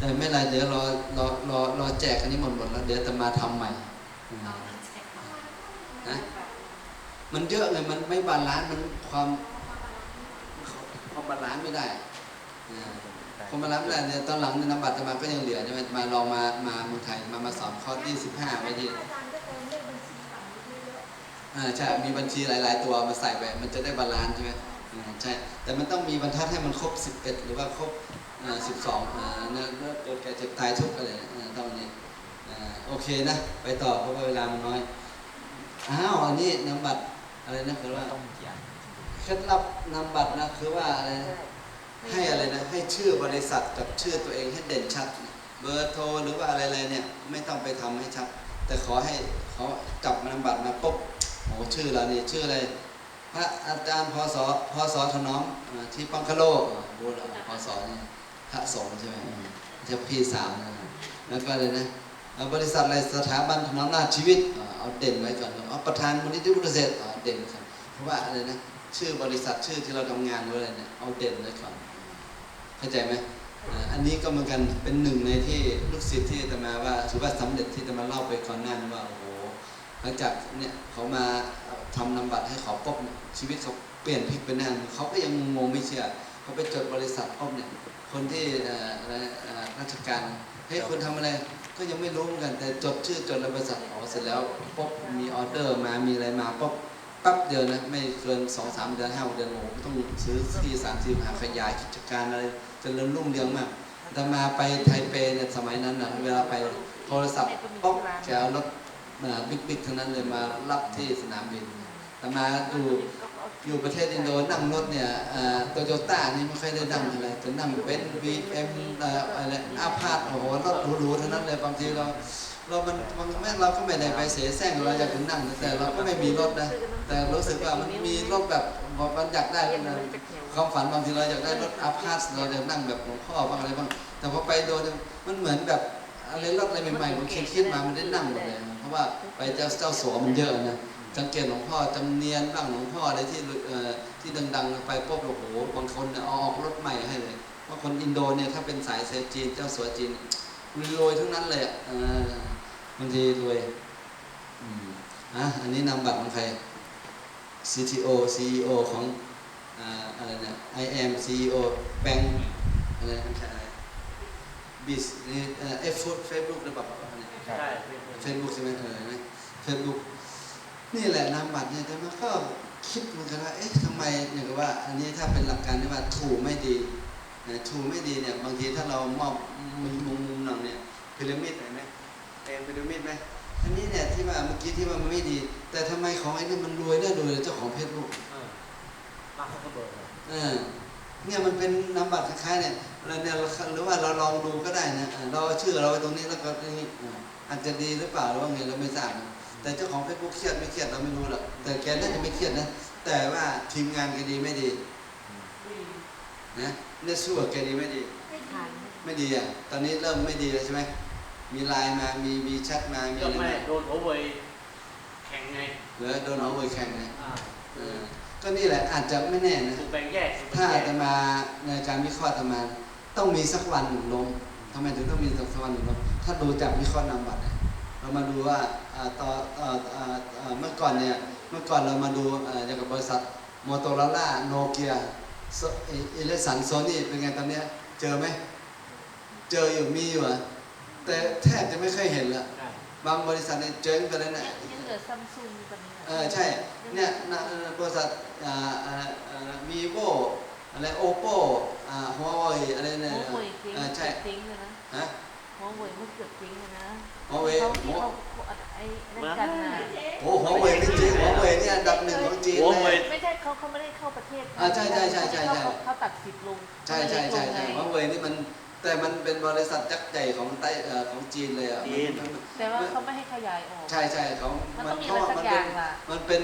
แต่ไม่เป็นไรเดี๋ยวรอรอรอรอแจกอันนี้หมดหมดแล้วเดี๋ยวจะมาทำใหม่อืมนะมันเยอะเลยมันไม่บาลานซ์มันความความบาลานซ์ไม่ได้อ่าความบาลานซ์ไม่ได้เนี่ยตอนหลังในยนำบัตรจะมาก็ยังเหลือใช่ไหมมาลองมามาเมืองไทยมามาสอนคอร์สที่สิบห้าไว้ที่อ่าใช่มีบัญชีหลาย ๆ ตัวมาใส่ไปมันจะได้บาลานซ์ใช่ไหมอ่าใช่แต่มันต้องมีบรรทัดให้มันครบ11หรือว่าครบ อ่า12อ่าเนื้อเนื้อเกิดแก่เจ็บตายทุกข์อะไรอ่าต้องอันนี้อ่าโอเคนะ ไปต่อเพราะว่าเวลามันน้อย อ้าวอันนี้นำบัตรอะไรนะคือว่าต้องเขียนเคล็ดลับนำบัตรนะคือว่าอะไรนะให้อะไรนะให้ชื่อบริษัทกับชื่อตัวเองให้เด่นชัด เบอร์โทรหรือว่าอะไรๆเนี่ยไม่ต้องไปทำให้ชัด แต่ขอให้เขาจับนำบัตรมาปุ๊บโอ้ชื่อเรานี่ชื่ออะไรพระอาจารย์พศพศถนอมอ่าที่ปังคโลอ่ารู้แล้วพศนี่ พระสงฆ์ใช่ไหมเจ้าพี่สาวนะแล้วก็เลยนะเอาบริษัทอะไรสถาบันถนอมนาชีวิตเอาเด่นไว้ก่อนเอาประธานมูลนิธิพุทธเศษฐ์อ่าเด่นครับเพราะว่าอะไรนะชื่อบริษัทชื่อที่เราทำงานไว้เลยเนี่ยเอาเด่นไว้ก่อนเข้าใจไหมอันนี้ก็เหมือนกันเป็นหนึ่งในที่ลูกศิษย์ที่จะมาว่าถือว่าสำเร็จที่จะมาเล่าไปก่อนหน้านี้ว่าโอ้โหหลังจากเนี่ยเขามาทำนำบัตรให้เขาปุ๊บชีวิตเขาเปลี่ยนพลิกไปแน่นเขาก็ยังงงไม่เชื่อเขาไปจดบริษัทปุ๊บเนี่ย คนที่เอ่ออะไรเอ่อราชการเฮ้ยคุณทำอะไรก็ยังไม่รู้เหมือนกันแต่จดชื่อจดบริษัทอ๋อเสร็จแล้วปุ๊บมีออเดอร์มามีอะไรมาปุ๊บปั๊บเดียวนะไม่เกินสองสามเดือนห้าเดือนโอ้โหต้องซื้อที่สามที่หาขยายกิจการอะไรเจริญรุ่งเรืองมากแต่มาไปไทเปเนี่ยสมัยนั้นนะเวลาไปโทรศัพท์ปุ๊บแกเอารถมาบิ๊กๆทั้งนั้นเลยมารับที่สนามบินแต่มาอยู่ อยู่ประเทศอินโดนั่งรถเนี่ยโตโยต้านี่ไม่ค่อยได้นั่งอะไรจะนั่งเป็นบีเอ็มอะไรอาพาธโอ้โหรถหรูๆทั้งนั้นเลยบางทีเราเรามันมันแม่เราก็ไม่ได้ไปเสียแซงเราอยากจะนั่งแต่เราก็ไม่มีรถนะแต่รู้สึกว่ามันมีรถแบบมันอยากได้นะความฝันบางทีเราอยากได้รถอาพาธเราจะนั่งแบบหลวงพ่อบ้างอะไรบ้างแต่พอไปโดนมันเหมือนแบบอะไรรถอะไรใหม่ๆมันคิดๆมามันได้นั่งหมดเลยเพราะว่าไปเจ้าเจ้าสัวมันเยอะนะ สังเกตหลวงพ่อจำเนียนบ้างหลวงพ่ออะไรที่เอ่อที่ดังๆไปปุ๊บโอ้โหบางคนเนี่ยเอาออกรถใหม่ให้เลยเพราะคนอินโดเนี่ยถ้าเป็นสายเซจีนเจ้าสัวจีนรวยทั้งนั้นเลยอะเออบางทีรวยอืมอะอันนี้นำบัตรของใคร CTO CEO ของอ่าอะไรนะ I am CEO แบงค์อะไรนะอะไรบิสนี่เอ่อ F Facebook หรือเปล่าเนี่ยใช่เฟซบุ๊กใช่ไหมเออไหมเฟซบุ๊ก นี่แหละนามบัตรเนี่ยแต่มันก็คิดเหมือนกันว่า เอ๊ะทำไมอย่างกับว่า อันนี้ถ้าเป็นหลักการที่ว่าถูกไม่ดีนะถูกไม่ดีเนี่ย บางทีถ้าเรามอบมุมมุมมุมหนังเนี่ยพีระมิดเห็นไหมเป็นพีระมิดไหมอันนี้เนี่ยที่ว่าเมื่อกี้ที่ว่ามันไม่ดี แต่ทำไมของไอ้นี่มันรวยได้โดยเจ้าของเฟซบุ๊กมาเขาก็เบิกเออเนี่ยมันเป็นนามบัตรคล้ายๆเนี่ยเราเนี่ยเราหรือว่าเราลองดูก็ได้นะเออเราเอาชื่อเราไว้ตรงนี้แล้วก็ตรงนี้อ่าอาจจะดีหรือเปล่าหรือว่าไงเราไม่ทราบนะ แต่เจ้าของเฟซบุ๊กเครียดไม่เครียดเราไม่รู้หรอกแต่แกน่าจะไม่เครียดนะ แต่ว่าทีมงานแกดีไม่ดีนะเนี่ยสู้กับแกดีไม่ดีไม่ดีอะตอนนี้เริ่มไม่ดีแล้วใช่ไหมมีไลน์มามีมีแชทมามีก็อะไรไม่มาโดนหัวเว่ยแข่งไงเหลือโดนเอาเวยแข่งนะอ่าเออก็นี่แหละอาจจะไม่แน่นะถูกแบ่งแยกถูกถ้าแบ่งอาแยตกมาในการวิเคราะห์อาตมา ต้องมีสักวันหนึ่งล้มทำไมถึงต้องมีสักวันหนึ่งล้มถ้าดูจากวิเคราะห์นามบัตร เนี่ยเรามาดูว่าอ่าต่อเอ่อเอ่อเอ่อเมื่อก่อนเนี่ยเมื่อก่อนเรามาดูเอ่ออย่างกับบริษัทโมโตโรล่าโนเกียเอเลสันโซนี่เป็นไงตอนเนี้ยเจอไหมเจออยู่มีอยู่อะแต่แทบจะไม่เคยเห็นละใช่บางบริษัทเนี่ยเจ๊งไปแล้วเนี่ยยังเหลือซัมซุงตอนนี้เออใช่เนี่ยนะเอ่อบริษัทอ่าอ่าอ่าวีโวอะไรโอโปอ่าหัวเว่ยอะไรเนี่ยหัวเว่ยทิ้งเออใช่ทิ้งเลยนะฮะหัวเว่ยมันเกือบทิ้งเลยนะ หัวเว่ยเขาที่เขาไอ้นั่นกันนะโอ้หัวเว่ยไม่จริงหัวเว่ยเนี่ยอันดับหนึ่งของจีนหัวเลเว่ยย ไม่ใช่เขาเขาไม่ได้เข้าประเทศอ่าใช่ใช่ใช่ใช่ใช่ เขาเขาตัดสิทธิ์ลงใช่ใช่ใช่ใช่เขาหัวไม่ได้ลงไงเว่ยนี่มันแต่มันเป็นบริษัทยักษ์ใหญ่ของไต้เอ่อของจีนเลยอะจีน มันมันแต่ว่าเขาไม่ให้ขยายออก ใช่ใช่เขามันมัต้องมีเพราะว่าอะไรสัมันกอเป็ย่านงล่ะ มันเป็น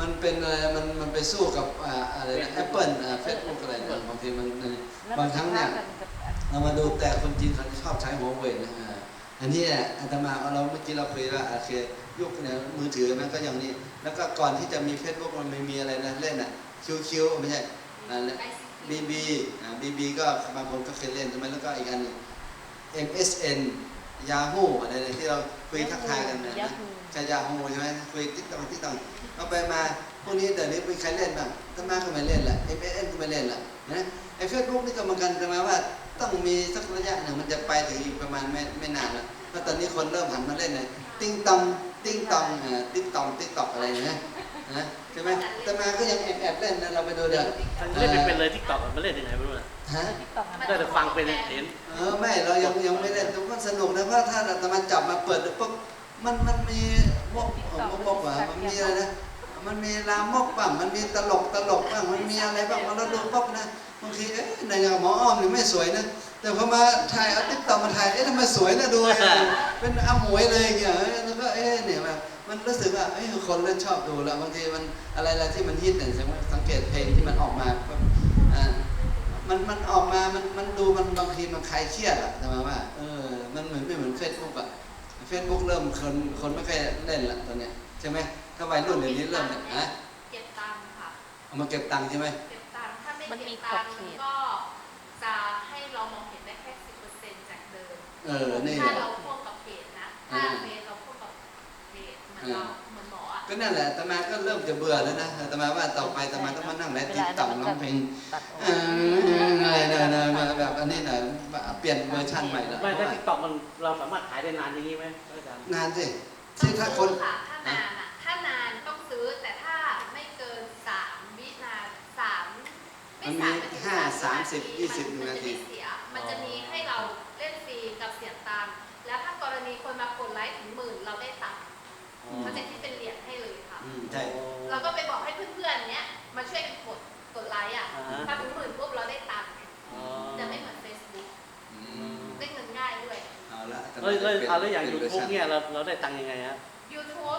มันเป็นอะไรมันมันไปสู้กับอ่าอะไรนะแอปเปิลเฟซบุ๊กอะไรเนี่ยบางทีมัน แล้วบางครั้งเนี่ยมัจะกับอันเรามาดูแต่คนจีนเขาจะชอบใช้หัวเว่ยนะอ่า อันนี้แหละอาตมาเราเมื่อกี้เราคุยว่าโอเคยุคเนี่ยมือถือมันก็อย่างนี้ แล้วก็ก่อนที่จะมีเฟซบุ๊กมันไม่มีอะไรนะเล่นอะคิวคิวไม่ใช่บีบีอ่าบีบีก็บางคนก็เคยเล่นใช่ไหมแล้วก็อีกอันหนึง MSN Yahoo อะไรเนี่ยที่เราคุยทักทายกันนะยานะฮูจะ Yahoo ใช่ไหมคุยติ๊กต็อกติ๊กต็อกเอาไปมาพวกนี้เดี๋ยวนี้มีใครเล่นบ้างถ้ามาก็ไม่เล่นละ MSN ก็ไม่เล่นละนะไอ้เฟซบุ๊กนี่ก็เหมือนกันแต่มาว่า ต้องมีสักระยะหนึ่งมันจะไปถึงอีกประมาณไม่ไม่นานละเพราะตอนนี้คนเริ่มหันมาเล่นเลยติ้งตองติ้งตองอ่าติ๊กตองติ๊กต็อกอะไรอย่างเงี้ยนะใช่ไหมแต่มาก็ยังแอบแอบเล่นนะเราไปดูเดี๋ยวมันเล่นเป็นเป็นเลยทิกตอกมันเล่นยังไงไม่รู้นะฮะติ๊กต็อกได้แต่ฟังเป็นเห็นเออไม่เรายังยังไม่เล่นแต่ว่าสนุกนะเพราะถ้าเราจะมาจับมาเปิดดูปุ๊บมันมันมีมกเออมกมกว่ามันมีอะไรนะ มันมีลามกบ้างมันมีตลกตลกบ้างมันมีอะไรบ้างมันเราดูปุ๊บนะบางทีเอ๊ะในอย่างหมออ้อมนี่ไม่สวยนะแต่พอมาถ่ายเอาติ๊กต็อกมาถ่ายเอ๊ะทำไมสวยนะดูเป็นอาหมวยเลยอย่างเงี้ยเออแล้วก็เอ๊ะเนี่ยแบบมันรู้สึกว่าเอ้ยคนเริ่มชอบดูแล้วบางทีมันอะไรอะไรที่มันฮิตเนี่ยสังเกตเพลงที่มันออกมาปุ๊บอ่ามันมันออกมามันมันดูมันบางทีมันคลายเครียดอะแต่มาว่าเออมันเหมือนไม่เหมือนเฟซบุ๊กอะเฟซบุ๊กเริ่มคนคนไม่ค่อยเล่นละตอนเนี้ยใช่ไหม ถ้าวัยรุ่นเดี๋ยวนี้เริ่มเนี่ยฮะเก็บตังค์ค่ะ เอามาเก็บตังค์ใช่ไหมเก็บตังค์ถ้าไม่มันมีเก็บขอตับงค์เขต ก็จะให้เรามองเห็นได้แค่สิบเปอร์เซ็นต์จากเดิม เออ นี่แหถ้าละ เราพ่วงกับเพจนะ ถ้าอ่าเพจเราพ่วงกับเพจเหมือนเราเหมือนหมออะก็นั่นแหละแต่มาก็เริ่มจะเบื่อแล้วนะแต่มาว่าต่อไปแต่มาต้องมานั่งไลฟ์ติ๊กต็อกร้องเพลงตัดออกเอออะไรเนอะเนอะมาแบบอันนี้หน่อยเปลี่ยนเวอร์ชันใหม่แล้วไม่ถ้าทิกตอกมันเราสามารถขายได้นานอย่างนี้ไหมอาจารย์นานสิต้อที่งถ้าคซื้นอค่ะถ้านานอะถ้านานต้องซื้อแต่ถ้าไม่เกินสามวินาสามไม่มันมีสามห้าสามสิบยี่สิบมันนาจะทีไม่เสียมันจะมีให้เราเล่นฟรีกับเสียตังค์แล้วถ้ากรณีคนมากดไลค์ถึงหมื่นเราได้ตังค์เขาจะคิดเป็นเหรียญให้เลยค่ะ อืมใช่ เราก็ไปบอกให้เพื่อนๆเนี้ยมาช่วยกันกดกดไลค์อะ อ่าฮะถ้าถึงหมื่นปุ๊บเราได้ตังค์อ๋อจะไม่เหมือน Facebook อืมได้เงินง่ายด้วย เอาละเอ้ยเอ้ยเอาแล้วอย่างป็ยูวร์ทูบชั เนี่ยเราเราได้ตังค์ยังไงฮะ YouTube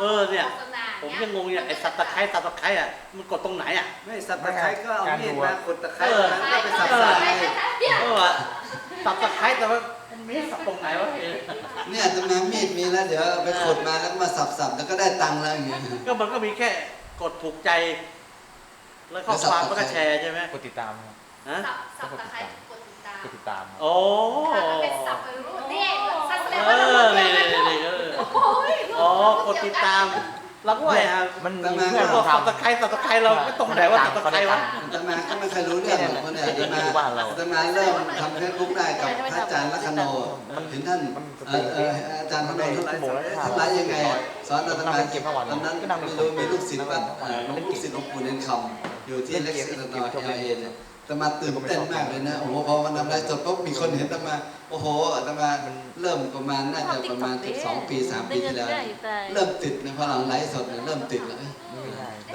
เออเนี่ย โฆษณาผมเนี้ยยังงงอย่างไอ้สับตะไคร้สับตะไคร้อะมันกดตรงไหนอะ ไม่สับตะไคร้ก็เอามีดมากดตะไคร้เออแล้วก็ไปสับใช่สับใช่ใช่ใช่เนี่ยเออสับตะไคร้แต่ว่ามันไม่สับตรงไหนวะเออเนี่ยตรงนั้นมีดมีแล้วเดี๋ยวเอาไปขุดมาแล้วก็มาสับสับแล้วก็ได้ตังค์แล้วอย่างเงี้ย ก็มันก็มีแค่กดถูกใจ แล้วข้อความมันก็แชร์ใช่ไหมกดติดตามครับฮะสับสับตะไคร้กดติดตามกดติดตามครับ โอ้ค่ะมันเป็นสับไปรู้นี่แสดงเอว่าเราอเรีนี่ยนนี่กันนี่เออ โอ้ยอ๋อกดติดตามราก็ว่าอะมันมีเพื่อนบผอกมสับทำตะไคร้สับตะไคร้เราไม่ตรงไหนว่าสับตะไคร้วะแต่มาก็ไม่เคยรู้เรื่องหรอกเพราะเนี่ยแต่มาบ้านาแต่มาเริ่มทำเฟซบุ๊กได้กับพระอาจารย์ลัคโนเห็นท่านเอ่อเอ่ออาจารย์พระนนท์ท่านไลฟ์ท่านไลฟ์ยังไงอะสอนอาตมาตอนนั้นม่รู้มีลูกศิษย์ป่ะเอ่อลูกศิษย์หลวงปู่เน้นคำอยู่ที่เล็กซ์ตนอยเอเอเนี่ย ต่มาตื่นเต้นมากเลยนะโอ้โหพอมันทำไลฟ์สดปุ๊บมีคนเห็นแต่มาโอ้โหอาตมาเริ่มประมาณน่าจะประมาณสองปีสามปีที่แล้วได้ได้เริ่มติดในพอหลังไลฟ์สดเนี่ยเริ่มติดแล้วเอ้ย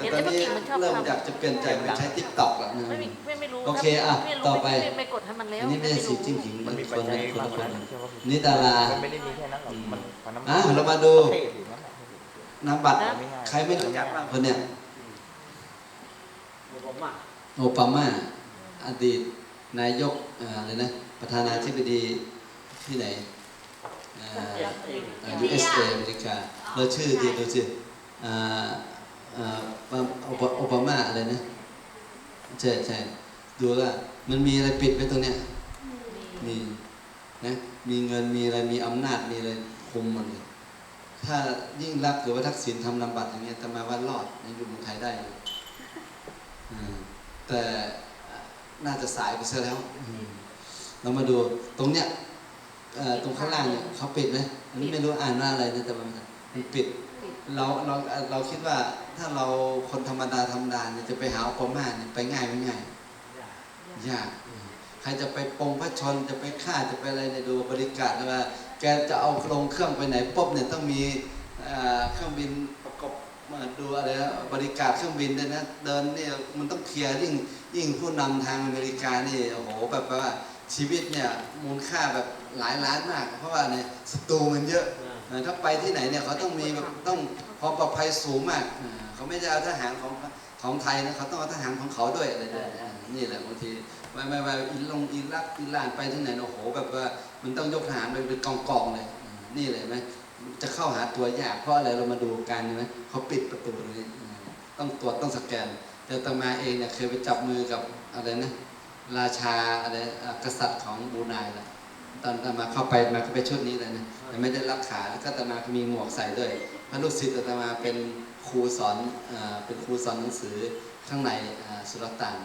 ไม่ได้แต่ตอนนี้เริ่มอยากจะเปลี่ยนใจมาใช้ทิกตอกแล้วนะไม่มีไม่ไม่รู้โอเคอะไม่รู้ต่อไปม่ไม่กดให้มันแล้วอันนี้ไม่ใช่สีจิ้มรู้ผิงมันมีคปัจนจัยละคนมากละกคว่านนั้นเชื่อว่าผิดนี่ดารามันไม่ได้มีแค่นั้นหรอกมันมันน้ำอะเรามาดูเทศอยู่นั่นแหละนามบัตรไม่ง่ายใครไม่รู้จักบ้างคนเนี่ยผมอะโอบามา อดีตนายกเอ่ออะไรนะประธานาธิบดีที่ไหนเอ่อเองเองเอ่อ USA อเมริกาเราชื่อดีดูสิอ่าอ่าโอบาโอบามาอะไรนะใช่ใช่ดูว่ามันมีอะไรปิดไว้ตรงเนี้ยมีนะมีเงินมีอะไรมีอำนาจมีอะไรคุมหมดเลยถ้ายิ่งรักษณ์หรือว่าทักษิณทำนำบัตรอย่างเงี้ยแต่มาว่ารอดยังอยู่เมืองไทยได้อยู่อืมแต่ น่าจะสายไปซะแล้วอืมเรามาดูตรงเนี้ยเอ่อตรงข้างล่างเนี่ยเขาปิดไหมอันนี้ไม่รู้อ่านว่าอะไรนะแต่มันมันปิด เราเราเราคิดว่าถ้าเราคนธรรมดาธรรมดาเนี่ยจะไปหาอุปมาเนี่ยไปง่ายไม่ง่ายยากอืมใครจะไปปรงพระชนจะไปฆ่าจะไปอะไรเนี่ยดูบริการนะว่าแกจะเอาลงเครื่องไปไหนปุ๊บเนี่ยต้องมีเอ่อเครื่องบินประกบ มาดูอะไรนะบริการเครื่องบินด้วยนะเดินเนี่ยมันต้องเคลียร์ยิ่งยิ่งผู้นำทางอเมริกานี่โอ้โหแบบว่าชีวิตเนี่ยมูลค่าแบบหลายล้านมาก เพราะว่าเนี่ยศัตรูมันเยอะถ้าไปที่ไหนเนี่ยเขาต้องมีแบบต้องความปลอดภัยสูงมากเขาไม่ได้เอาทหารของของไทยนะเขาต้องเอาทหารของเขาด้วยอะไรด้วยอ่านี่แหละบางทีไม่ไม่ไม่อินลงอิรักอิหร่านไปที่ไหนโอ้โหแบบว่ามันต้องยกทหารไปเป็นกองกองๆเลยนี่เลยไหม จะเข้าหาตัวยากเพราะอะไรเรามาดูกันใช่ไหมเขาปิดประตูตรงนี้อ่าต้องตรวจต้องสแกน แต่ตมาเองเนี่ยเคยไปจับมือกับอะไรนะราชาอะไรกษัตริย์ของบรูไนแล้วตอนตมาเข้าไปมาก็ไปชุดนี้เลยนะแต่ไม่ได้รับขาแล้วก็ตมามีหมวกใส่ด้วยพระลูกศิษย์ตมาเป็นครูสอนเป็นครูสอนหนังสือข้างในสุลต่าน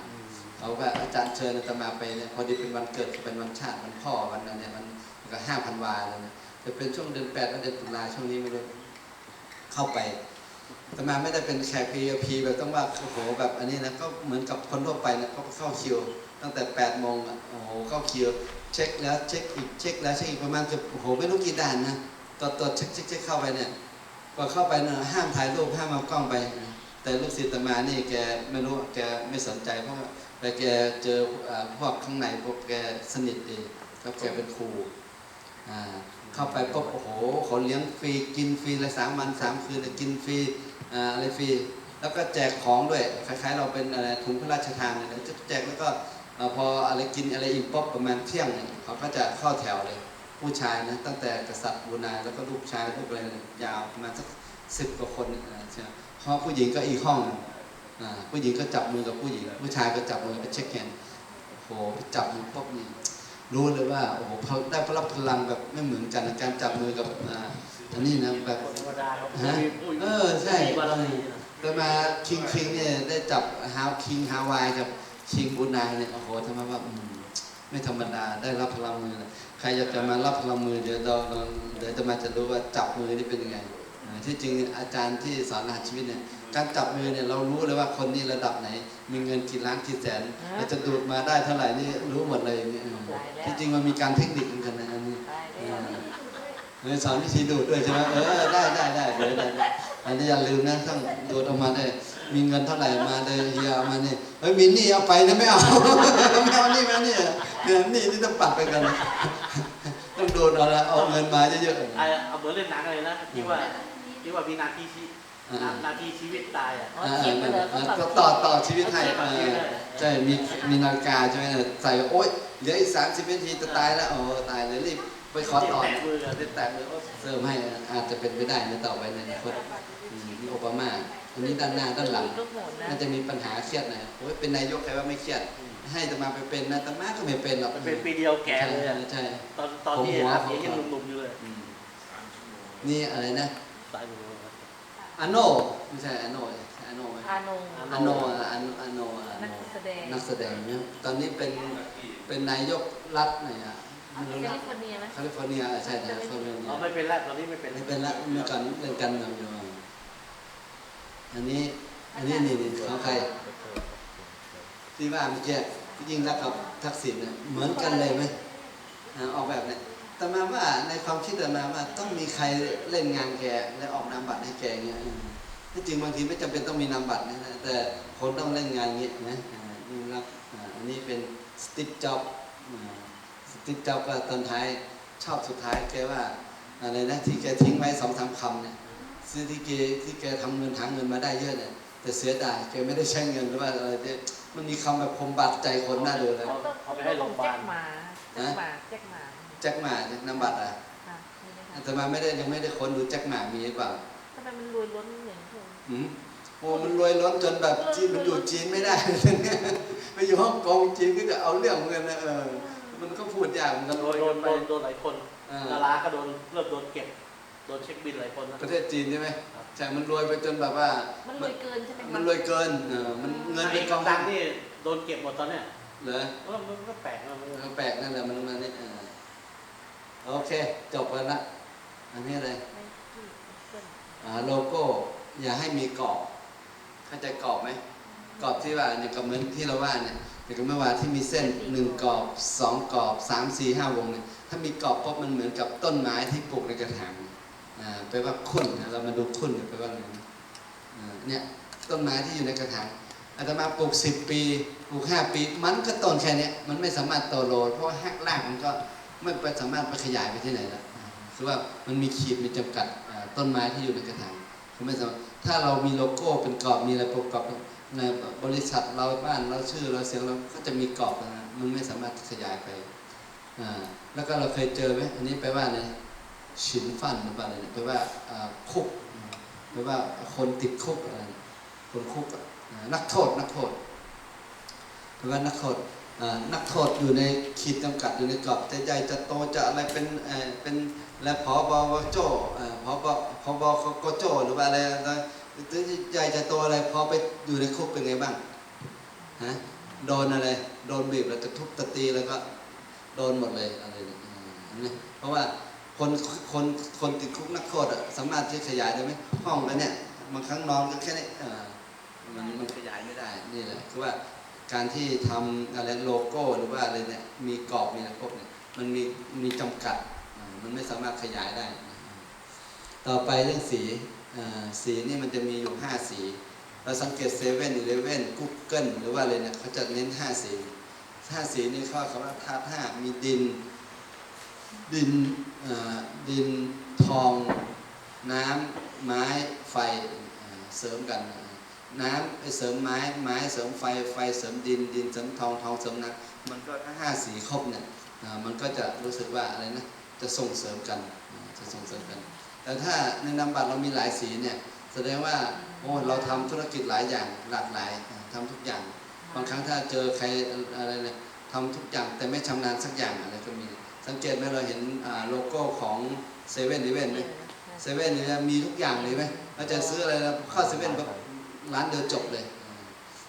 เขาแบบอาจารย์เชิญตมาไปเนี่ยพอดีเป็นวันเกิดเป็นวันชาติวันพ่อวันนั้นเนี่ยมันก็ห้าพันวาเลยนะ จะเป็นช่วงเดือนแปดและเดือนตุลาช่วงนี้ไม่รู้เข้าไปอาตมาไม่ได้เป็นแขก VIP แบบต้องว่าโอ้โหแบบอันนี้นะก็เหมือนกับคนทั่วไปนะก็เข้าคิว ตั้งแต่8ปดโมงอะโอ้โหเข้าคิวเช็คแล้วเช็คอีกเช็คแล้วเช็คอีกประมาณเกือบโอ้โหไม่รู้กี่ด่านนะตอนตอนเช็คเช็คเช็คเข้าไปเนี่ยพอเข้าไปเนี่ยห้ามถ่ายรูปห้ามเอากล้องไป แต่ลูกศิษย์ตมานี่แกไม่รู้แกไม่สนใจเพราะว่าแต่แกเจอพวกข้างในพวกแกสนิทดีครับแกเป็นครูอ่า เข้าไปปุ๊บโอ้โหเขาเลี้ยงฟรีกินฟรีเลยสามวันสามคืนเลยกินฟรีอะไรฟรีแล้วก็แจกของด้วยคล้ายๆ เราเป็นอะไรถุงพระราชทานเลยนะจะแจกแล้วก็พออะไรกินอะไรอิ่มปุ๊บประมาณเที่ยงเนี่ยเขาก็จะเข้าแถวเลย ผู้ชายนะตั้งแต่กษัตริย์บูนายแล้วก็ลูกชายลูกอะไรยาวประมาณสักสิบกว่าคนอ่าใช่ไหมเพราะผู้หญิงก็อีกห้องผู้หญิงก็จับมือกับผู้หญิง ผู้ชายก็จับมือไปเช็คแฮนโอ้โหจับมือปุ๊บนี่ รู้เลยว่าโอ้โหเขาได้พลังพลังแบบไม่เหมือนกันนะการจับมือกับอ่าอันนี้นะแบบคนธรรมดาเขาฮะมีผู้เออใช่มีบารมีนะแต่มาคิงคิงเนี่ยได้จับฮาวคิงฮาวายกับคิงบูนายเนี่ยโอ้โหทำไมว่าอืมไม่ธรรมดาได้รับพลังมือเลยใครอยากจะมารับพลังมือเดี๋ยวเราเราเดี๋ยวจะมาจะรู้ว่าจับมือนี่เป็นยังไงอ่าที่จริงอาจารย์ที่สอนรหัสชีวิตเนี่ย การจับมือเนี่ยเรารู้เลยว่าคนนี้ระดับไหน มีเงินกี่ล้านกี่แสนเราจะดูดมาได้เท่าไหร่นี่รู้หมดเลยเนี่ยเออที่จริงมันมีการเทคนิคเหมือนกันนะอันนี้ตายเอแล้วอเออสอนวิธีดูดด้วยใช่ไหมเออได้ได้ได้เดี๋ยวได้อันนี้อย่าลืมนะต้องดูดออกมาได้มีเงินเท่าไหร่มาเลยเฮียเอามาเนี่ยเฮ้ยมีหนี้เอาไปนะไม่เอาไม่เอาหนี่มาเนี่ยเนี่ยหนี่นี่ต้องปัดไปกันต้องดูดเอาละเอาเงินมาเยอะไอ้เอาเหมือนเล่นหนังเลยนะที่ว่าที่ว่ามีนาทีชีๆอ่า นานาทีชีวิตตายอะอ๋ออ่าเจ็บไปเลยอ่าเขาก็ตัดต่อต่อชีวิตให้ต่อเอชีวิตอให้ใช่มีมีนาฬิกาใช่ไหมใส่โอ๊ยเหลืออีกสามสิบนาทีจะตายแล้วโอ้ตายเลยรีบไปขอต่อแตะมือกันไปแตะมือโอ้เสริมให้อาจจะเป็นไปได้ในต่อไปในอนาคตอืมมีโอบามาอันนี้ด้านหน้าด้านหลังลูกโหดนะน่าจะมีปัญหาเครียดหน่อยโอ้ยเป็นนายกใครว่าไม่เครียด ให้จะมาไปเป็นนะแต่มาก็ไม่เป็นหรอกมันเป็นปีเดียวแก่เลยอะใช่ใช่ตอนตอนที่ผมหัวอาผมเสียหัวยังหนุ่มๆอยู่เลยอืมนี่อะไรนะสายมื ออาโนไม่ใช่อาโนอาโนไหมอานงอาโนอะอาโนอาโนอานักโนแสดงนักแสดงเนี่ยตอนนี้เป็นเป็นนายกรัฐไหนอะแคไม่รู้ลินะฟอร์เนียไหมแคลิฟอร์เนียใช่ใช่แคลิฟอร์เนียอ๋อไม่เป็นแล้วตอนนี้ไม่เป็นไม่เป็นละเมื่อก่อนเล่นกันเมืองอยู่อันนี้อันนี้นี่นี่ของใครที่ว่าเมื่อกี้ที่ยิ่งรักกับทักษิณเนี่ยเหมือนกันเลยไหมอ่าออกแบบเนี่ย แต่มาว่าในความคิดแต่มาว่าต้องมีใครเล่นงานแกและออกนามบัตรให้แกอย่างเงี้ยอืมที่จริงบางทีไม่จำเป็นต้องมีนามบัตรนะแต่คนต้องเล่นงานอย่างเงี้ยนะอ่ายิ่งรักอ่าอันนี้เป็นสติ๊กจ็อบสติ๊กจ็อบก็ตอนท้ายชอบสุดท้ายแกว่าอะไรนะที่แกทิ้งไว้สองสามคำเนี่ยซื้อที่แกที่แกทำเงินหาเงินมาได้เยอะเนี่ยแต่เสียดายแกไม่ได้ใช้เงินหรือว่าอะไรเนี่ยมันมีคำแบบคมบาดใจคนน่าดูเลยต้องต้องต้องแจ็คหมาแจ็คหมาแจ็คหมา แจ็คหมาเนี่ยนามบัตรอะค่ะมีไหมคะแต่มาไม่ได้ยังไม่ได้ค้นดูแจ็คหมามีหรือเปล่าทำไมมันรวยล้นเหมือนเธอหืมโอ้มันรวยล้นจนแบบจีนมันอยู่จีนไม่ได้ ไปอยู่ฮ่องกงจีนก็จะเอาเรื่องเหมือนกันนะเออ มันก็พูดยากเหมือนกันโดรวยนโดกันนไปโดนโดนหลายคนอ่าดาราก็โดนเริ่มโดนเก็บ โดนเช็คบินหลายคนนะ ประเทศจีนใช่ไหมใช่มันรวยไปจนแบบว่า มันรวยเกินใช่ไหมคะมันรวยเกินเออมันเงินเป็นกองดังนี่โดนเก็บหมดตอนเนี้ยเหรอก็มันก็แปลกนะมันมัน แปลกนั่นแหละมันมาเนี่ยอ่า โอเค จบกันละ อันนี้อะไรไม่ที่เพื่อนอ่าโลโก้ อย่าให้มีกรอบ เข้าใจกรอบไหมกรอบที่ว่าเนี่ยก็เหมือนที่เราว่าเนี่ยแต่ก็ไม่ว่าที่มีเส้นหนึ่งกรอบสองกรอบสามสี่ห้าวงเนี่ยถ้ามีกรอบปุ๊บมันเหมือนกับต้นไม้ที่ปลูกในกระถางอ่าแปลว่าคุ้นนะเรามาดูคุ้นเนี่ยแปลว่าไงนะอ่าเนี่ยต้นไม้ที่อยู่ในกระถางอาตมาปลูกสิบปีปลูกห้าปี มันก็ต้นแค่เนี้ยมันไม่สามารถโตโลเพราะว่าหักรากมันก็ ไม่ไปสามารถไปขยายไปที่ไหนแล้วอ่าคือว่ามันมีขีดมีจำกัดต้นไม้ที่อยู่ในกระถางคือไม่สามารถถ้าเรามีโลโก้เป็นกรอบมีอะไรประกอบในบริษัทเราบ้านเราชื่อเราเสียงเราก็จะมีกรอบนะมันไม่สามารถขยายไปอ่าแล้วก็เราเคยเจอไหมอันนี้แปลว่าอะไรฉินฟันหรือเปล่าอะไรเนี่ยแปลว่าคุกแปลว่าคนติดคุกอะไรคนคุกนักโทษนักโทษเพราะว่านักโทษ นักโทษอยู่ในขีดจำกัดอยู่ในกรอบจะใหญ่จะโตจะอะไรเป็นเป็นและพอบวโจอ่อพอบพอบกโจหรือว่าอะไรอะไรหรือใหญ่จะโตอะไรพอไปอยู่ในคุกเป็นไงบ้างฮะโดนอะไรโดนบีบแล้วจะทุบตะตีแล้วก็โดนหมดเลยอะไรเนี่ยเพราะว่าคนคนคนติดคุกนักโทษอะสามารถที่ขยายได้ไหมห้องกันเนี่ยบางครั้งนอนก็แค่นี้อ่ามันมันขยายไม่ได้นี่แหละคือว่า การที่ทำอะไรโลโก้หรือว่าอะไรเนี่ยมีกรอบมีอะไรพวกเนี่ยมันมีมีจำกัดมันไม่สามารถขยายได้ ต่อไปเรื่องสีสีนี่มันจะมีอยู่ 5 สี เราสังเกตเซเว่นอีเลเว่นกูเกิลหรือว่าอะไรเนี่ยเขาจะเน้น 5 สีห้าสีนี่เขาคำว่าธาตุห้ามีดิน ดินดินทอง น้ำไม้ไฟเสริมกัน น้ำไปเสริมไม้ไม้เสริมไฟไฟเสริมดินดินเสริมทองทองเสริมน้ำมันก็ถ้าห้าสีครบเนี่ยอ่ามันก็จะรู้สึกว่าอะไรนะจะส่งเสริมกันอ่าจะส่งเสริมกัน แต่ถ้าในนามบัตรเรามีหลายสีเนี่ยแสดงว่าโอ้เราทำธุรกิจหลายอย่างหลากหลายอ่าทำทุกอย่าง บางครั้งถ้าเจอใครอะไรเนี่ยทำทุกอย่างแต่ไม่ชำนาญสักอย่างอะไรก็มี สังเกตไหมเราเห็นอ่าโลโก้ของเซเว่นอีเวนไหมเซเว่นเนี่ยมีทุกอย่างเลยไหมเราจะซื้ออะไรแล้วเข้าเซเว่น ร้านเดียวจบเลยอ่า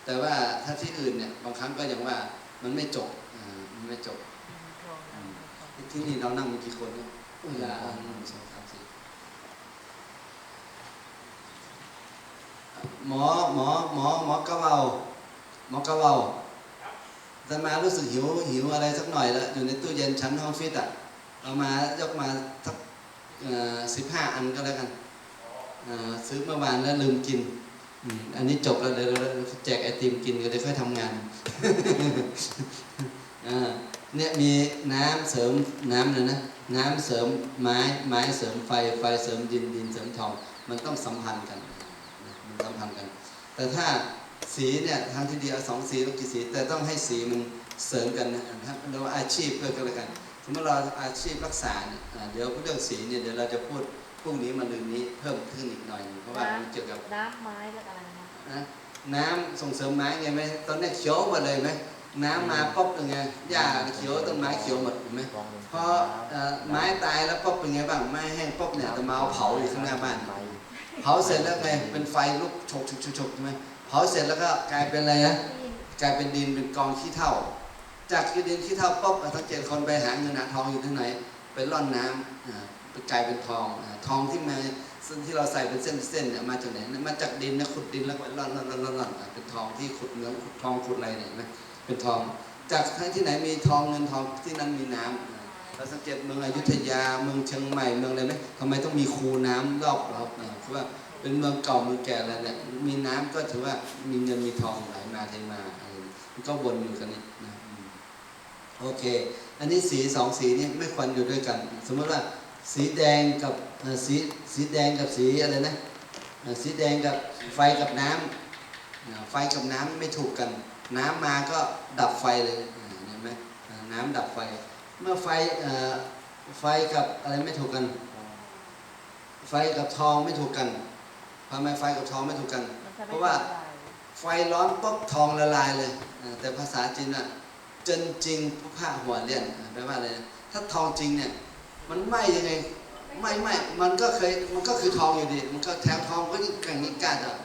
แต่ว่าถ้าที่อื่นเนี่ยบางครั้งก็อย่างว่ามันไม่จบอ่ามันไม่จบ ที่นี่เรานั่งมีกี่คนเนี่ยเวลาหนึ่งสองสามสี่หมอหมอหมอหมอกระเบาหมอกระเบาแต่มารู้สึกหิวหิวอะไรสักหน่อยแล้วอยู่ในตู้เย็นชั้นห้องฟิตอะเอามายกมาสักสิบห้าอันก็แล้วกันเอ่อซื้อเมื่อวานแล้วลืมกิน อืมอันนี้จบแล้วเดี๋ยวเราแจกไอติมกินก็เดี๋ยวค่อยทำงานอ่าเนี่ยมีน้ำเสริมน้ำเลยนะ น้ำเสริมไม้ไม้เสริมไฟไฟเสริมดินดินเสริมทอง มันต้องสัมพันธ์กันนะมันสัมพันธ์กัน แต่ถ้าสีเนี่ยทางที่ดีเอาสองสีแล้วกี่สี แต่ต้องให้สีมันเสริมกันนะครับเราอาชีพเพื่อกันแล้วกันสมมติเราอาชีพรักษาเนี่ยอ่าเดี๋ยวเรื่องสีเนี่ยเดี๋ยวเราจะพูด พรุ่งนี้มาลืนนี้เพิ่มขึ้นอีกหน่อยหนึ่งเพราะว่ามันเกี่ยวกับน้ำไม้แล้วอะไรนะนะน้ำส่งเสริมไม้ไงไหมตอนนี้เขียวหมดเลยไหมน้ำมาปุ๊บเป็นไงหญ้าเขียวต้นไม้เขียวหมดเห็นไหมลองดูพอเอ่อไม้ตายแล้วปุ๊บเป็นไงบ้างไม้แห้งปุ๊บเนี่ยจะมาเอาเผาอยู่ข้างหน้าบ้านไปเผาเสร็จแล้วไงเป็นไฟลุกฉกฉกฉกฉกใช่ไหมเผาเสร็จแล้วก็กลายเป็นอะไรนะกลายเป็นดินเป็นกองขี้เถ้า จากดินขี้เถ้าปุ๊บอะสังเกตคนไปหาเงินหาทองอยู่ที่ไหนไปร่อนน้ำอ่าไป กลายเป็นทองทองที่มาซึ่งที่เราใส่เป็นเส้นๆเนี่ยมาจากไหนมาจากดินนะขุดดินแล้วก็ร่อนร่อนร่อนร่อนเป็นทองที่ขุดเนื้อขุดทองขุดอะไรเนี่ยนไหมเป็นทอง จากที่ไหนมีทองเงินทองที่นั่นมีน้ำอ่าเราสังเกตเมืองอยุธยาเมืองเชียงใหม่เมืองอะไรไหมทำไมต้องมีคูน้ำรอบรอบอ่าคือว่าเป็นเมืองเก่าเมืองแก่อะไรเนี่ยมีน้ำก็ถือว่ามีเงินมีทองไหลมาเทมาอะไรมันก็วนอยู่กันนี่นะโอเค อันนี้สีสองสีนี่ไม่ควรอยู่ด้วยกัน สมมติว่า สีแดงกับสีสีแดงกับสีอะไรนะสีแดงกับไฟกับน้ำอ่าไฟกับน้ำไม่ถูกกัน น้ำมาก็ดับไฟเลยเห็นไหมน้ำดับไฟ เมื่อไฟเอ่อไฟกับอะไรไม่ถูกกัน ไฟกับทองไม่ถูกกันทำไมไฟกับทองไม่ถูกกัน เพราะว่าไฟร้อนปุ๊บทองละลายเลย แต่ภาษาจีนอะจนจริงผ้าหัวเลี่ยนแปลว่าอะไรถ้าทองจริงเนี่ย มันไหมยังไงไหม่ไหม่มันก็เคยมันก็คือทองอยู่ดี มันก็แถมทองก็ยิ่งแข่งยิ่งกล้าอะ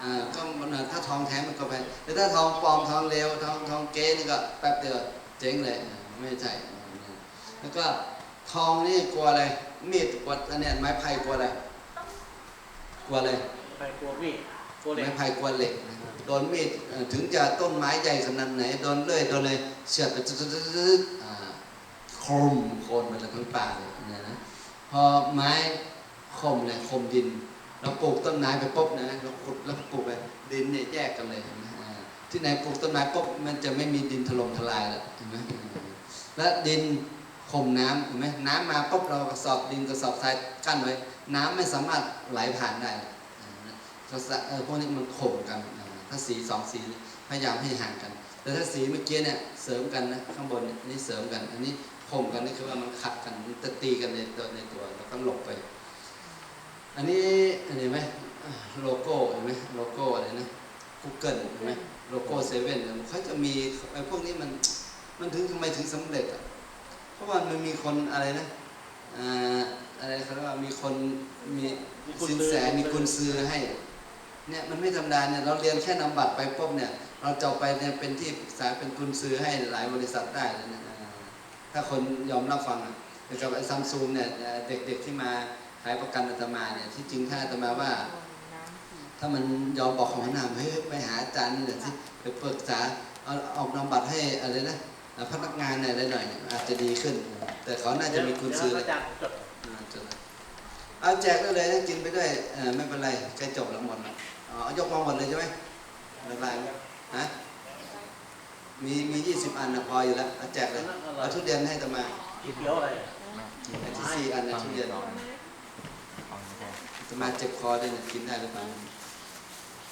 อ่าก็มันอะถ้าทองแท้มันก็ไปแต่ถ้าทองปลอมทองเลวทองทองเก๊นี่ก็แป๊บเดียวเจ๊งเลยอ่าไม่ใช่อ่าแล้วก็ทองนี่กลัวอะไรมีดกลัวอันเนี้ยไม้ไผ่กลัวอะไรกลัวอะไรไปกลัวมีดกลัวเหล็ไม้กไผ่กวนเหล็กนะครับโดนมีดเอ่อถึงจะต้นไม้ใหญ่ขนาดไหนโดนเลื่อยโดนเลยเสียบไปตึ๊ดๆๆอ่าโคมโคนไปเลยทั้งป่าเลยนะนะพอไม้คมเลยคมดิน เราปลูกต้นไม้ไปปุ๊บนะเราขุดแล้วปลูกไปดินเนี่ยแยกกันเลยนไหมอ่าที่ไหนปลูกต้นไม้ปุ๊บมันจะไม่มีดินถล่มทลายแล้วเห็นไหมและดินคมน้ำเห็นไหมน้ำมาปุ๊บเรากระสอบดินกระสอบทรายกั้นไว้ น้ำไม่สามารถไหลผ่านได้อ่าลักษณะเออพวกนี้มันข่มกันถ้าสีสองสีพยายามให้ห่างกัน แต่ถ้าสีเมื่อกี้เนี่ยเสริมกันนะข้างบนนี่ยอันนี้เสริมกัน อันนี้ ข่มกันนี่คือว่ามันขัดกันมันจะตีกันในตัวในตัวแล้วก็หลบไป อันนี้อันนี้ไหมอ่าโลโก้เห็นไหมโลโก้อะไรนะ Google เห็นไหมโลโก้เซเว่นเขาจะมีไอ้พวกนี้มันมันถึงทำไมถึงสำเร็จอะเพราะว่ามันมีคนอะไรนะอ่าอะไรเขาเรียกว่ามีคนมีมีกุญสินซื้อแสมีกุญซือให้เนี่ยมันไม่ธรรมดาเนี่ยเราเรียนแค่นำบัตรไปปุ๊บเนี่ย เราจะเอาไปเนี่ยเป็นที่ปรึกษาเป็นกุญซือให้หลายบริษัทได้เลยนะอ่า ถ้าคนยอมรับฟังอะแต่กับไอ้ซัมซุงเนี่ยเอ่อเด็กๆที่มาขายประกันอาตมาเนี่ยที่จริงถ้าอาตมาว่า ถ้ามันยอมบอกของหนามเฮ้ยไปหาอาจารย์นี่หน่อยสิไปปรึกษาเอาออกนำบัตรให้อะไรนะอ่าพนักงานเนี่ยอะไรหน่อยเนี่ยอาจจะดีขึ้น แต่เขาน่าจะมีกุญซือเดี๋เลยวยอาจารย์จดอ่าจดเลยเอาแจกได้เลยนะกินไปด้วยเออไม่เป็นไรใกล้จบแล้วหมดแล้วอ๋อยกมาหมดเลยใช่ไหมละลายไหมฮะ มีมียี่สิบอันนะพออยู่แล้วเอาแจกเลยเอาทุเรียนให้ตมาอีเดียวอะไรไอ้ที่สี่อันนะทุเรียนตมาเจ็บคอด้วยเนี่ยกินได้หรือเปล่า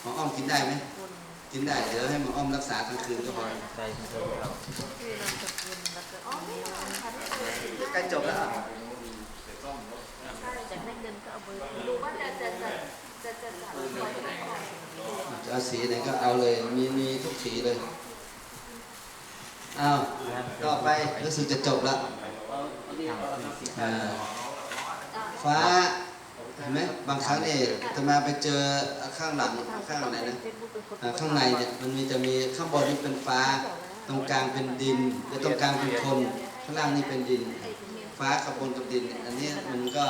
หมออ้อมกินได้ไหมกินได้เดี๋ยวให้หมออ้อมรักษาทั้งคืนก็พอใจมันจะเราชื่อนามสกุลแล้วก็อีเมลใกล้จบแล้วจากนั้นเงินก็เอาเบอร์ดูว่าจะจะจะจะจะจัดไว้ไหนก่อนจะเอาสีไหนก็เอาเลย มีมีทุกสีเลย อ้าวต่อไปรู้สึกจะจบแล้วเอาอันนี้เอาอันนี้อ่าฟ้าเห็นไหมบางครั้งเนี่ยจะมาไปเจอข้างหลังข้างอะไรนะอ่าข้างในเนี่ยมันมีจะมีข้างบนนี่เป็นฟ้า ตรงกลางเป็นดินแล้วตรงกลางเป็นคน ข้างล่างนี่เป็นดิน ฟ้ากับบนกับดิน อันนี้มันก็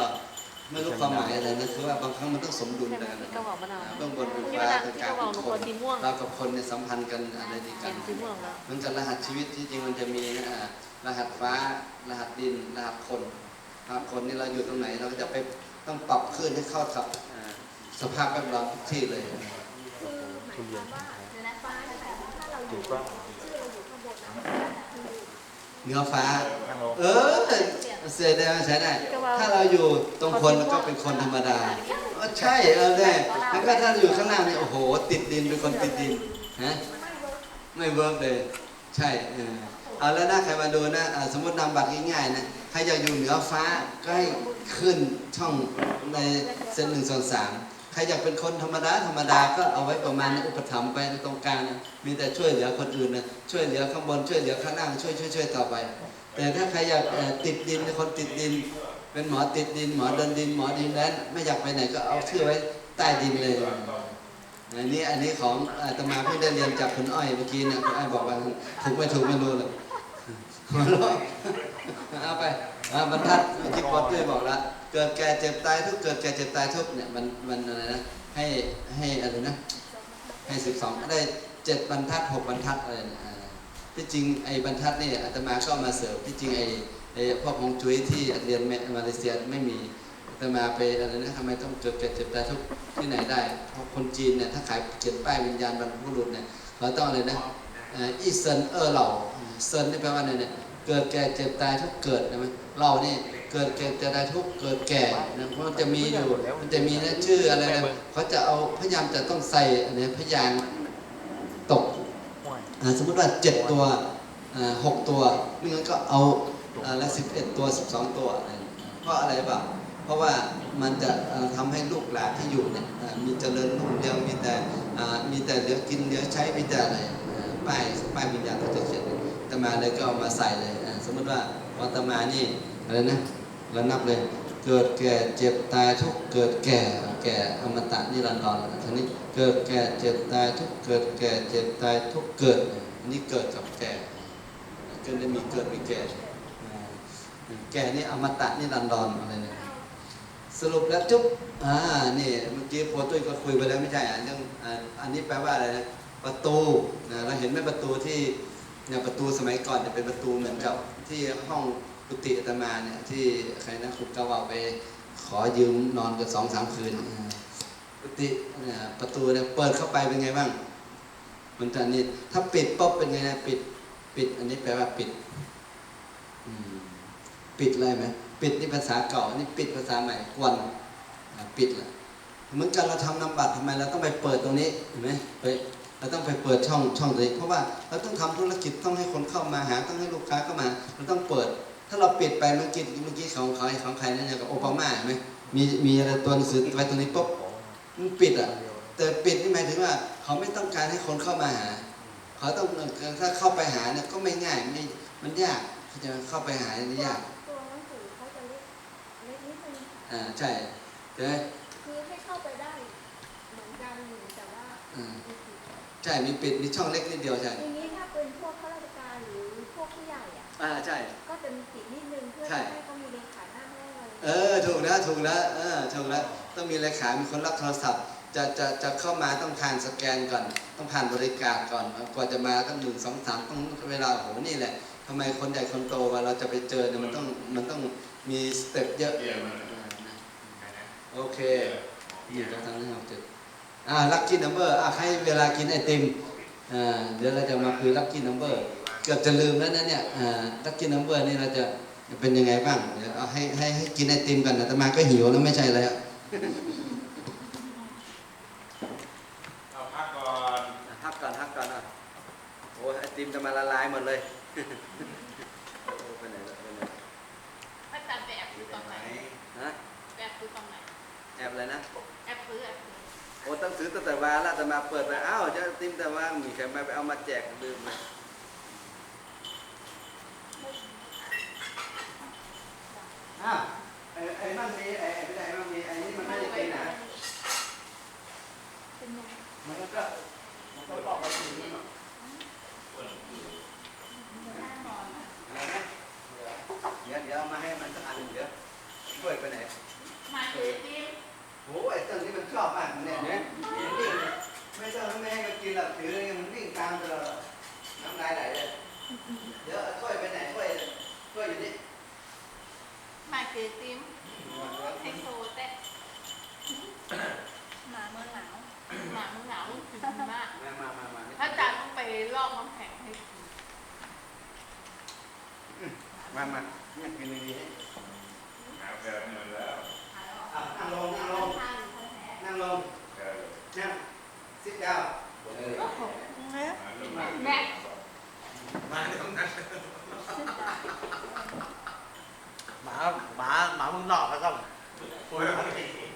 ไม่รู้ความหมายอะไรนะคือว่าบางครั้งมันต้องสมดุลใช่ไหมกันพี่ก็บอกมะนาวอ่าเบื้องบนเป็นพี่ฟ้ามะนาวตรงพี่กลางก็บอเป็กนหนูคคนนสีม่วงเรากับคนเนี่ยสัมพันธ์กันอะไรดีกัเขียนนสีม่วงแล้วเหมันกับรหัสชีวิตที่จริงมันจะมีนะอ่ารหัสฟ้า รหัสดิน รหัสคนรหัสคนนี่เราอยู่ตรงไหนเราก็จะไปต้องปรับขึ้นให้เข้ากับอ่าสภาพแวดล้อมทุกที่เลยคือหมายความว่าเดี๋ยวนะฟ้าแต่ถ้าเราอถูยู่กป่ะชื่อเราอยู่ข้างบนนะคือเนื้อฟ้านั่งลงเออ เสียได้ใช้ได้ ถ้าเราอยู่ตรงคนก็เป็นคนธรรมดาเออใช่เออเนี่ยแล้วก็ถ้าอยู่ข้างล่างนี่โอ้โห ติดดินเป็นคนติดดินฮะไม่เวิร์กเลย ใช่เออเอาแล้วนะใครมาดูนะอ่าสมมตินำบัตรง่ายๆนะใครอยากอยู่เหนือฟ้าก็ให้ขึ้นช่องในเส้นหนึ่งส่วนสามใครอยากเป็นคนธรรมดาธรรมดาก็เอาไว้ประมาณนี้อุปถัมภ์ไปในตรงกลางนะมีแต่ช่วยเหลือคนอื่นนะช่วยเหลือข้างบนช่วยเหลือข้างล่างช่วยช่วยช่วยต่อไป แต่ถ้าใครอยากติดดินคนติดดิน เป็นหมอติดดิน หมอเดินดิน หมอดินแดนไม่อยากไปไหนก็เอาชื่อไว้ใต้ดินเลยอันนี้อันนี้ของอาตมาเพิ่งได้เรียนจากคุณอ้อยเมื่อกี้เนี่ยคุณอ้อยบอกว่าถูกไม่ถูกไม่รู้เลยหัวเราะเอาไปอ่าบรรทัดเมื่อกี้ปอตุ้ยบอกล้วเกิดแก่เจ็บตายทุกเกิดแก่เจ็บตายทุกเนี่ยมันมันอะไรนะให้ให้อะไรนะให้สิบสองได้เจ็ดบรรทัดหกบรรทัดอะไรเนี่ย ที่จริงไอ้บรรทัดนี่อาตมาก็มาเสริมที่จริงไอ้ไอ้พวกของจุ้ยที่เรียนมาเลเซียไม่มีอาตมาไปอะไรนะทำไมต้องเกิดแก่เจ็บตายทุกที่ไหนได้เพราะคนจีนเนี่ยถ้าขายเขียนป้ายวิญญาณบรรพบุรุษเนี่ยเขาต้องอะไรนะอีเซนเออเหล่าเซนนี่แปลว่าอะไรเนี่ยเกิดแก่เจ็บตายทุกเกิดนะมั้ยเรานี่เกิดแก่เจ็บตายทุกเกิดแก่นะเพราะมันจะมีอยู่มันจะมีนะชื่ออะไรนะเขาจะเอาพยายามจะต้องใส่อันนี้พยาง สมมติว่าเจ็ดตัวอ่าหกตัวไม่งั้นก็เอาอ่าละสิบเอ็ดตัวสิบสองตัวอะไรเพราะอะไรเปล่าเพราะว่ามันจะอ่าทำให้ลูกหลานที่อยู่เนี่ยมีเจริญรุ่งเรืองมีแต่มีแต่เหลือกินเหลือใช้มีแต่อะไรป้ายป้ายวิญญาณเขาจะเขียนตมาเลยก็เอามาใส่เลยอ่าสมมติว่าอาตมานี่อะไรนะเรานับเลย เกิดแก่เจ็บตายทุกเกิดแก่แก่อมตะนิรันดรทีนี้เกิดแก่เจ็บตายทุกเกิดแก่เจ็บตายทุกเกิดอันนี้เกิดกับแก่เกิดได้มีเกิดมีแก่แก่นี่อมตะนิรันดรอะไรเนี่ยสรุปแล้วจุ๊บอ่านี่เมื่อกี้โพตุ้ยก็คุยไปแล้วไม่ใช่อะเรื่องอันนี้แปลว่าอะไรนะประตูนะเราเห็นไหมประตูที่เนี่ยประตูสมัยก่อนจะเป็นประตูเหมือนกับที่ห้อง กุฏิอาตมาเนี่ยที่ใครนะคุณกาวาไปขอยืมนอนกันสองสามคืนกุฏิประตูเนี่ยเปิดเข้าไปเป็นไงบ้าง มันจะนี่ถ้าปิดปุ๊บเป็นไงนะปิดปิด อันนี้แปลว่าปิดปิดอะไรไหมปิดนี่ภาษาเก่านนี้ปิดภาษาใหม่กวนปิดละเหมือนกันเราทำนำบัตรทำไมเราต้องไปเปิดตรงนี้เห็นไหมไปเราต้องไปเปิดช่องช่องตรงนี้เพราะว่าเราต้องทำธุรกิจต้องให้คนเข้ามาหา ต้องให้ลูกค้าเข้ามา เราต้องเปิด ถ้าเราปิดไปเมื่อกี้เมื่อกี้ของใครของใครนั่นอย่างกับโอบามาเห็นไหมมีมีอะไรตัวหนังสือไว้ตรงนี้ปุ๊บมันปิดอะแต่ปิดนี่หมายถึงว่า เขาไม่ต้องการให้คนเข้ามาหา เขาต้องถ้าเข้าไปหาเนี่ยก็ไม่ง่ายไม่มันยากเขาจะเข้าไปหาเนี่ยยากตัวหนังสือเขาจะเล็กเล็กนิดนึงค่ะอ่าใช่ใช่ไหมคือให้เข้าไปได้เหมือนกันหรือแต่ว่าอืมมีขีดใช่มีปิดมีช่องเล็กนิดเดียวใช่ อะอ่าใช่ ก็จะมีขีดนิดนึงเพื่อใช่ให้เขามีเลขาหน้าห้องอะไรเออถูกแล้วถูกแล้วเออถูกแล้วต้องมีเลขา มีคนรับโทรศัพท์ จะจะจะเข้ามาต้องผ่านสแกนก่อน ต้องผ่านบริการก่อนกว่าจะมาก็หนึ่งสองสามต้องเวลาโหนี่แหละทำไมคนใหญ่คนโตเว่าเราจะไปเจอเนี่ยมันต้องมันต้องมีสเต็ปเยอะโอเคนี่ก็ทั้งที่เราเจออ่าลัคกี้นัมเบอร์อะให้เวลากินไอติมอ่าเดี๋ยวเราจะมาคุยลัคกี้นัมเบอร์ เกือบจะลืมแล้วนะเนี่ยอ่าลัคกี้นัมเบอร์นี่เราจะเป็นยังไงบ้างเดี๋ยวเอาให้ให้ให้กินไอติมกันนะแต่มาก็หิวแล้วไม่ใช่เลยอะเอาพักก่อนพักก่อนพักก่อนอะโอ้ยไอติมจะมาละลายหมดเลยโอ้ไปไหนแล้วไปไหนอาจารย์ไปแอบซื้อตอนไหนฮะไปแอบซื้อตอนไหนแอบอะไรนะแอบซื้อแอบซื้อโอ้ต้องซื้อตั้งแต่วานแล้วแต่มาเปิดไปอ้าวจะไอติมแต่ว่ามีใครมาไปเอามาแจกลืมเลย อ้าวไอ้ไอ้มันมีไอ้ไอ้ไม่ได้มันมีไอ้นี่มันไม่ได้กินนะเป็นยังไงมันก็มันก็บอกว่าถึงนี่เนาะอะไรเดี๋ยวเดี๋ยวมาให้มันสักอันหนึ่งเดี๋ยวกล้วยไปไหนมาคือที่โอ้ยเจ้านี่มันชอบมากมันเนี่ยเนี่ยไม่ต้องไม่ให้มันกินหรอกถือเนี่ยมันวิ่งตามตลอดน้ำลายไหลเลยเดี๋ยวเอากล้วยไปไหนกล้วยกล้วยอยู่นี่ มาคือติ้มไฮโซแต่หมาเมื่อหนาวหมามึงหนาวถึงมาก มามามามาถ้าอาจารย์ต้องไปลอกน้ำแข็งให้กินมามาเนี่ยกินดีๆให้หาแบบเงินแล้วอะนั่งลงนั่งลงนั่งลงเออนั่งซิดดาวเออมาลูกมาแม่มาตรงนั้น หมาหมาหมามึงนอกแล้วก็โอ้ยคิดไ